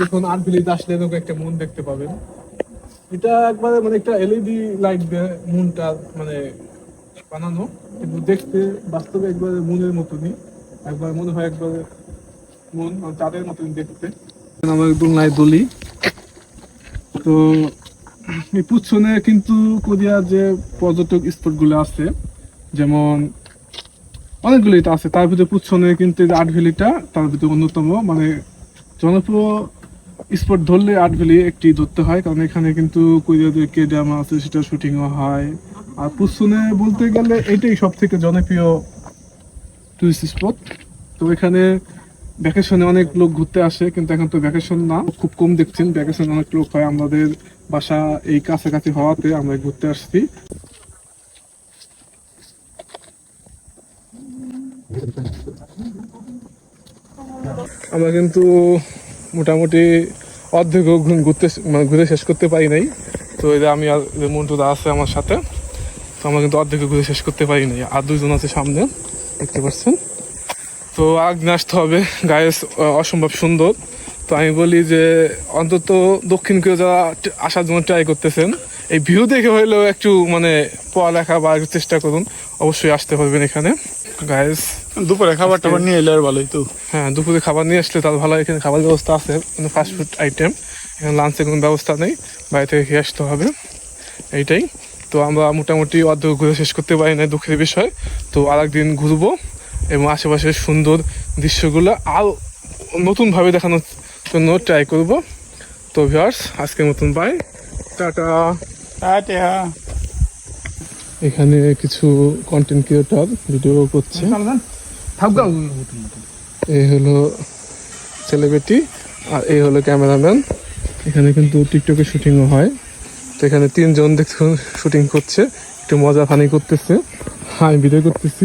দেখুন আসলে এরকম একটা মুন দেখতে পাবেন। এটা একবারে মানে একটা এলইডি লাইট দিয়ে মুনটা মানে বানানো, কিন্তু দেখতে বাস্তবে একবারে মুনের মতনই। একবার মনে হয় একবারে মুন মানে চাঁদের মতনই দেখতে। আমার দলি। তো এই পুচ্ছনে কিন্তু কোরিয়ার যে পর্যটক স্পটগুলো আছে, যেমন অনেকগুলোই আছে, তার ভিতরে পুচ্ছনে কিন্তু আট ভ্যালিটা তার ভিতরে অন্যতম মানে জনপ্রিয় স্পট ধরলে আট ভ্যালি একটি ধরতে হয়, কারণ এখানে কিন্তু কোরিয়াদের কে ড্রামা আছে সেটা শুটিংও হয়। আর পুচ্ছনে বলতে গেলে এটাই সব থেকে জনপ্রিয় টুরিস্ট স্পট তো এখানে ভ্যাকেশনে অনেক লোক ঘুরতে আসে, কিন্তু এখন তো ভ্যাকেশন না, খুব কম দেখছেন ভ্যাকেশনে অনেক লোক হয়। আমাদের বাসা এই কাছাকাছি হওয়াতে আমরা ঘুরতে আসছি। আমরা কিন্তু মোটামুটি অর্ধেক ঘুরতে মানে ঘুরে শেষ করতে পারি নাই। তো এই আমি আর এই মন্টু দা আছে আমার সাথে, তো আমরা কিন্তু অর্ধেক ঘুরে শেষ করতে পারি নাই। আর দুজন আছে সামনে, দেখতে পাচ্ছেন। তো আগ্নে আসতে হবে। গায়ে অসম্ভব সুন্দর। তো আমি বলি যে অন্তত দক্ষিণ কোরিয়া যারা আসার জন্য ট্রাই করতেছেন। এই ভিউ দেখে হইলেও একটু মানে পড়ালেখা বা চেষ্টা করুন। অবশ্যই আসতে পারবেন এখানে। গায়েস দুপুরে খাবার টাবার নিয়ে এলে আর ভালোই তো। হ্যাঁ দুপুরে খাবার নিয়ে আসলে তার ভালো এখানে খাবার ব্যবস্থা আছে কিন্তু ফাস্ট ফুড আইটেম এখানে লাঞ্চের কোনো ব্যবস্থা নেই বাইরে থেকে খেয়ে আসতে হবে। এইটাই। তো আমরা মোটামুটি অর্ধ ঘুরে শেষ করতে পারি না দুঃখের বিষয়। তো আর একদিন ঘুরবো এবং আশেপাশের সুন্দর দৃশ্যগুলো আর নতুনভাবে দেখানোর জন্য ট্রাই করব। তো ভিউয়ার্স আজকের মতন বাই টাটা। টাটা। এখানে কিছু কন্টেন্ট ক্রিয়েটর ভিডিও করছে। এই হলো সেলিব্রিটি আর এই হলো ক্যামেরাম্যান এখানে কিন্তু টিকটকে শুটিংও হয়। তো এখানে তিনজন দেখুন শুটিং করছে। একটু মজা ফানি করতেছে। হ্যাঁ আমি ভিডিও করতেছি।